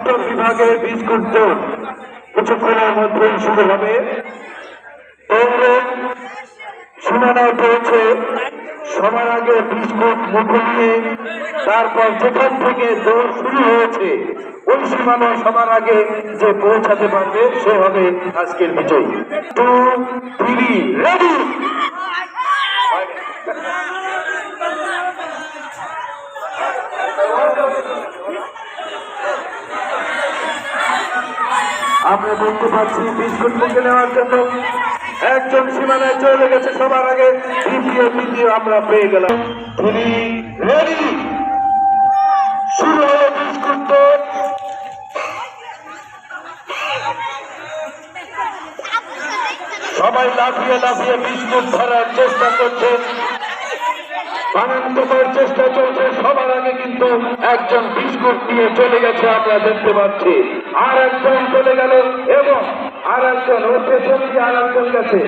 বিভাগের দৌড় কিছুক্ষণের মধ্যেই শুরু হবে। সীমানায় পৌঁছে সবার আগে বিস্কুট, মুখে নিয়ে তারপর যেখান থেকে দৌড় শুরু হয়েছে, ওই সীমানা সবার আগে যে পৌঁছাতে পারবে, সে হবে আজকের বিজয়ী। টু থ্রি রেডি আমরা বলতে পারছি বিস্কুট মুখে নেওয়ার জন্য একজন সীমানায় চলে গেছে সবার আগে। দ্বিতীয়, তৃতীয় আমরা পেয়ে গেলাম। শুরু হলো বিস্কুট। সবাই লাফিয়ে লাফিয়ে বিস্কুট ধরার চেষ্টা করছে। আনন্দময় চেষ্টা চলছে আগে একজন বিস্কুট নিয়ে চলে গেছে, আমরা দেখতে পাচ্ছি। আর একজন চলে গেল এবং আর একজন ওর পেছন দিয়ে আর একজন গেছে।